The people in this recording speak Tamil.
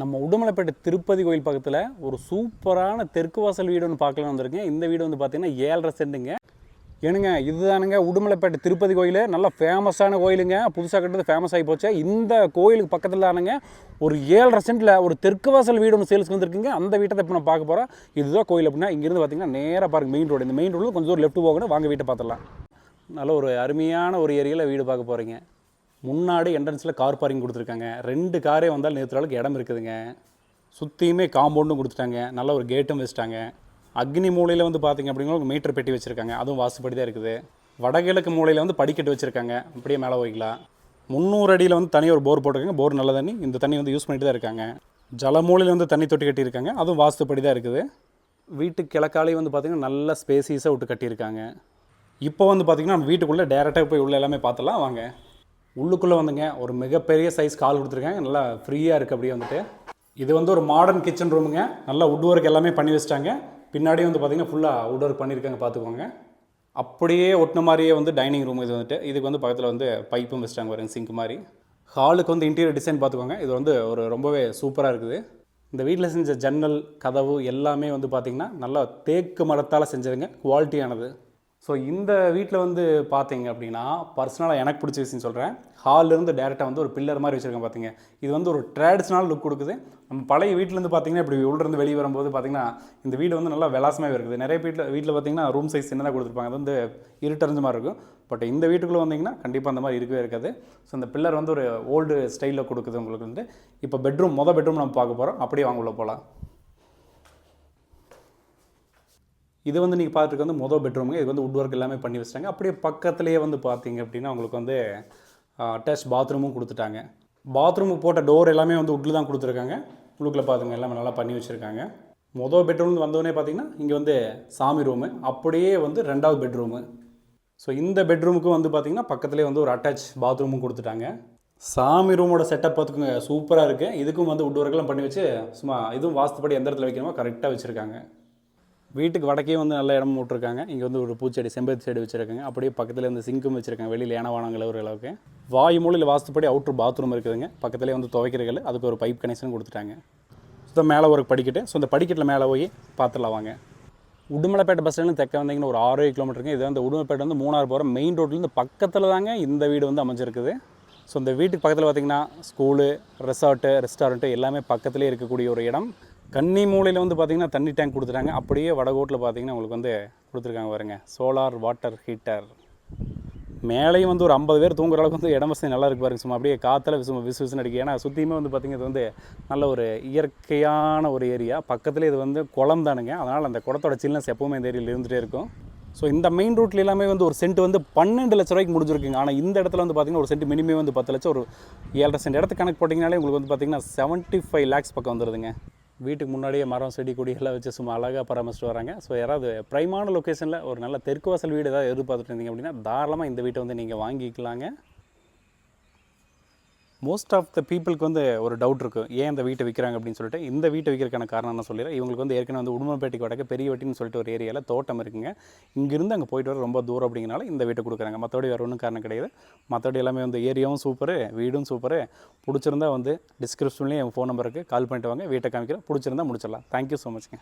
நம்ம உடுமலைப்பேட்டை திருப்பதி கோயில் பக்கத்தில் ஒரு சூப்பரான தெற்கு வாசல் வீடு ஒன்று பார்க்கலாம் வந்திருக்கேன். இந்த வீடு வந்து பார்த்தீங்கன்னா ஏழரை சென்ட்டுங்க. ஏனுங்க இதுதானுங்க உடுமலைப்பேட்டை திருப்பதி கோயில். நல்லா ஃபேமஸான கோயிலுங்க. புதுசாக கட்டுறது ஃபேமஸ் ஆகி போச்சு. இந்த கோயிலுக்கு பக்கத்தில் தானுங்க ஒரு ஏழரை சென்ட்டில் ஒரு தெற்கு வாசல் வீடு ஒன்று சேல்ஸ்க்கு வந்திருக்குங்க. அந்த வீட்டை தான் இப்போ நான் பார்க்க போகிறோம் இதுதான் கோயில் அப்படின்னா இங்கேருந்து பார்த்தீங்கன்னா நேராக பாருங்க மெயின் ரோடு இந்த மெயின் ரோடு கொஞ்சம் தூரம் லெஃப்ட் போகணும். வாங்க வீட்டை பார்த்துடலாம். நல்ல ஒரு அருமையான ஒரு ஏரியாவில் வீடு பார்க்க போகிறீங்க முன்னாடி என்ட்ரன்ஸில் கார் பார்க்கிங் கொடுத்துருக்காங்க. ரெண்டு காரே வந்தால் நிறுத்துற அளவுக்கு இடம் இருக்குதுங்க. சுற்றியுமே காம்பவுண்டும் கொடுத்துட்டாங்க. நல்ல ஒரு கேட்டும் வச்சுட்டாங்க. அக்னி மூலையில் வந்து பார்த்திங்க அப்படின்னா மீட்டர் பெட்டி வச்சுருக்காங்க. அதுவும் வாசுப்படி தான் இருக்குது. வடகிழக்கு மூலையில் வந்து படிக்கட்டு வச்சுருக்காங்க. அப்படியே மேலே போய்க்கலாம். முந்நூறு அடியில் வந்து தனி ஒரு போர் போட்டிருக்காங்க. போர் நல்ல தண்ணி. இந்த தண்ணி வந்து யூஸ் பண்ணிட்டு தான் இருக்காங்க. ஜல மூலையில் வந்து தண்ணி தொட்டி கட்டியிருக்காங்க. அதுவும் வாஸ்துப்படி தான் இருக்குது. வீட்டுக்கு கிழக்காலே வந்து பார்த்திங்கன்னா நல்ல ஸ்பேசிஸாக விட்டு கட்டியிருக்காங்க. இப்போ வந்து பார்த்திங்கன்னா நம்ம வீட்டுக்குள்ளே டேரெக்டாக போய் உள்ள எல்லாமே பார்த்துலாம் வாங்க. உள்ளுக்குள்ளே வந்துங்க. ஒரு மிகப்பெரிய சைஸ் கால் கொடுத்துருக்காங்க நல்லா ஃப்ரீயாக இருக்குது அப்படியே வந்துட்டு. இது வந்து ஒரு மாடர்ன் கிச்சன் ரூமுங்க நல்லா வுட் ஒர்க் எல்லாமே பண்ணி வச்சிட்டாங்க. பின்னாடி வந்து பார்த்திங்கன்னா ஃபுல்லாக வுட் ஒர்க் பண்ணியிருக்காங்க பார்த்துக்கோங்க அப்படியே ஒட்டின மாதிரியே வந்து டைனிங் ரூம் இது வந்துட்டு. இதுக்கு வந்து பக்கத்தில் வந்து பைப்பும் வச்சிட்டாங்க பாருங்க சிங்க் மாதிரி. ஹாலுக்கு வந்து இன்டீரியர் டிசைன் பார்த்துக்கோங்க இது வந்து ஒரு ரொம்பவே சூப்பராக இருக்குது. இந்த வீட்டில் செஞ்ச ஜன்னல் கதவு எல்லாமே வந்து பார்த்திங்கன்னா நல்லா தேக்கு மரத்தால் செஞ்சதுங்க. குவாலிட்டியானது ஸோ இந்த வீட்டில் வந்து பார்த்தீங்க அப்படின்னா பர்சனலாக எனக்கு பிடிச்ச விஷயம் சொல்கிறேன் ஹால்லேருந்து டேரெக்டாக வந்து ஒரு பில்லர் மாதிரி வச்சுருக்கேன் பார்த்தீங்க இது வந்து ஒரு ட்ரெடிஷ்னல் லுக் கொடுக்குது. நம்ம பழைய வீட்டிலேருந்து பார்த்தீங்கன்னா இப்படி உள்ளேருந்து வெளியே வரும்போது பார்த்தீங்கன்னா இந்த வீடு வந்து நல்லா விலாசமாகவே இருக்குது. நிறைய வீட்டில் வீட்டில் பார்த்தீங்கன்னா ரூம் சைஸ் சின்னதாக கொடுத்துருப்பாங்க. அது வந்து இருட்டறிஞ்ச மாதிரி இருக்கும். பட் இந்த வீட்டுக்குள்ளே வந்தீங்கன்னா கண்டிப்பாக அந்த மாதிரி இருக்கவே இருக்காது. ஸோ இந்த பில்லர் வந்து ஒரு ஓல்டு ஸ்டைலில் கொடுக்குது உங்களுக்கு வந்து. இப்போ பெட்ரூம் மொதல் பெட்ரூம் நம்ம பார்க்க போகிறோம் அப்படியே வாங்க உள்ள போகலாம் இது வந்து நீங்கள் பார்த்துருக்கு வந்து மொதல் பெட்ரூமுங்க இது வந்து உட் ஒர்க் எல்லாமே பண்ணி வச்சிட்டாங்க. அப்படியே பக்கத்துலேயே வந்து பார்த்தீங்க அப்படின்னா உங்களுக்கு வந்து அட்டாச் பாத்ரூமும் கொடுத்துட்டாங்க. பாத்ரூமுக்கு போட்ட டோர் எல்லாமே வந்து உட்டில் தான் கொடுத்துருக்காங்க. உள்ளுக்குள்ளே பார்த்துங்க எல்லாமே நல்லா பண்ணி வச்சுருக்காங்க. மொதல் பெட்ரூம் வந்தோடனே பார்த்தீங்கன்னா இங்கே வந்து சாமி ரூமு அப்படியே வந்து ரெண்டாவது பெட்ரூமு ஸோ இந்த பெட்ரூமுக்கும் வந்து பார்த்தீங்கன்னா பக்கத்துலேயே வந்து ஒரு அட்டாச் பாத்ரூமும் கொடுத்துட்டாங்க. சாமி ரூமோட செட்டப் பார்த்துக்கோங்க சூப்பராக இருக்குது இதுக்கும் வந்து உட் ஒர்க்லாம் பண்ணி வச்சு சும்மா இதுவும் வாஸ்துப்படி எந்த இடத்துல வைக்கணுமோ கரெக்டாக வச்சுருக்காங்க. வீட்டுக்கு வடக்கே வந்து நல்ல இடம் போட்டிருக்காங்க. இங்கே வந்து ஒரு பூச்செடி செம்பருத்தி செடி வச்சுருக்காங்க. அப்படியே பக்கத்தில் இந்த சிங்கும் வச்சுருக்காங்க. வெளியில் ஏனவானங்கள் ஒரு அளவுக்கு. வாயு மூலையில் வாஸ்துப்படி அவுட்ரு பாத்ரூம் இருக்குதுங்க. பக்கத்துலேயே வந்து துவைக்கிறீர்கள் அதுக்கு ஒரு பைப் கனெக்ஷன் கொடுத்துட்டாங்க. ஸோ மேலே ஒரு படிக்கட்டு. ஸோ இந்த படிக்கட்டில் மேலே போய் பார்த்துடலாம் வாங்க. உடுமலைப்பேட்டை பஸ் ஸ்டாண்ட்லேருந்து தெற்க வந்தீங்கன்னா ஒரு ஆறு கிலோமீட்டருங்க இது வந்து உடுமலைப்பேட்டை வந்து மூணாறு போகிற மெயின் ரோட்லேருந்து பக்கத்தில் தாங்க இந்த வீடு வந்து அமைஞ்சிருக்குது. ஸோ இந்த வீட்டுக்கு பக்கத்தில் பார்த்தீங்கன்னா ஸ்கூலு ரெசார்ட்டு ரெஸ்டாரண்ட்டு எல்லாமே பக்கத்துலேயே இருக்கக்கூடிய ஒரு இடம். கன்னி மூலையில் வந்து பார்த்திங்கன்னா தண்ணி டேங்க் கொடுத்துட்டாங்க. அப்படியே வடகோட்டில் பார்த்தீங்கன்னா உங்களுக்கு வந்து கொடுத்துருக்காங்க பாருங்க. சோலார் வாட்டர் ஹீட்டர் மேலேயும் வந்து ஒரு ஐம்பது பேர் தூங்குற அளவுக்கு வந்து இடம் வசதி நல்லா இருக்கு பாருங்க. சும்மா அப்படியே காற்றுல விசு விசு விசுன்னு அடிக்கு ஏன்னா சுற்றியுமே வந்து பார்த்திங்க இது வந்து நல்ல ஒரு இயற்கையான ஒரு ஏரியா பக்கத்தில் இது வந்து குளம் தானுங்க. அதனால் அந்த குளத்தோட சில்னஸ் எப்போவுமே இந்த ஏரியாவில் இருந்துகிட்டே இருக்கும். ஸோ இந்த மெயின் ரூட்டில் எல்லாமே வந்து ஒரு சென்ட் வந்து பன்னெண்டு லட்ச ரூபாய்க்கு முடிஞ்சிருக்குங்க. ஆனால் இந்த இடத்துல வந்து பார்த்திங்கன்னா ஒரு சென்ட் மினிமம் வந்து பத்து லட்சம் ஒரு ஏழரை சென்ட் இடத்துக்கு கணக்கு போட்டிங்கனாலே உங்களுக்கு வந்து பார்த்திங்கன்னா செவன்ட்டி ஃபைவ் லேக்ஸ் பக்கம் வந்துடுதுங்க வீட்டுக்கு முன்னாடியே மரம் செடி கொடி எல்லாம் வச்சு சும்மா அழகாக பராமரிச்சுட்டு வராங்க. ஸோ யாராவது ப்ரைமான லொக்கேஷனில் ஒரு நல்ல தெற்கு வாசல் வீடு ஏதாவது எதிர்பார்த்துட்டு இருந்தீங்க அப்படின்னா தாராளமாக இந்த வீட்டை வந்து நீங்கள் வாங்கிக்கலாங்க. மோஸ்ட் ஆஃப் த பீப்புளுக்கு வந்து ஒரு டவுட் இருக்கும் ஏன் இந்த வீட்டை விற்கிறாங்க அப்படின்னு சொல்லிட்டு? இந்த வீட்டை விற்கிறக்கான காரணம் என்ன சொல்லிடுறேன்? இவங்களுக்கு வந்து ஏற்கனவே வந்து உடுமப்பேட்டைக்கு வடக்க பெரிய வெட்டின்னு சொல்லிட்டு ஒரு ஏரியாவில் தோட்டம் இருக்குங்க. இங்கிருந்து அங்கே போயிட்டு வர ரொம்ப தூரம் அப்படிங்கிறனால இந்த வீட்டை கொடுக்குறாங்க. மற்றபடி வேறு ஒன்றும் காரணம் கிடையாது. மற்றபடி எல்லாமே வந்து ஏரியாவும் சூப்பரு வீடும் சூப்பரு பிடிச்சிருந்தா வந்து டிஸ்கிரிப்ஷன்லேயும் என் ஃபோன் நம்பருக்கு கால் பண்ணிட்டு வாங்க. வீட்டை காமிக்கிறேன். பிடிச்சிருந்தா முடிச்சிடலாம். Thank you so மச்ங்க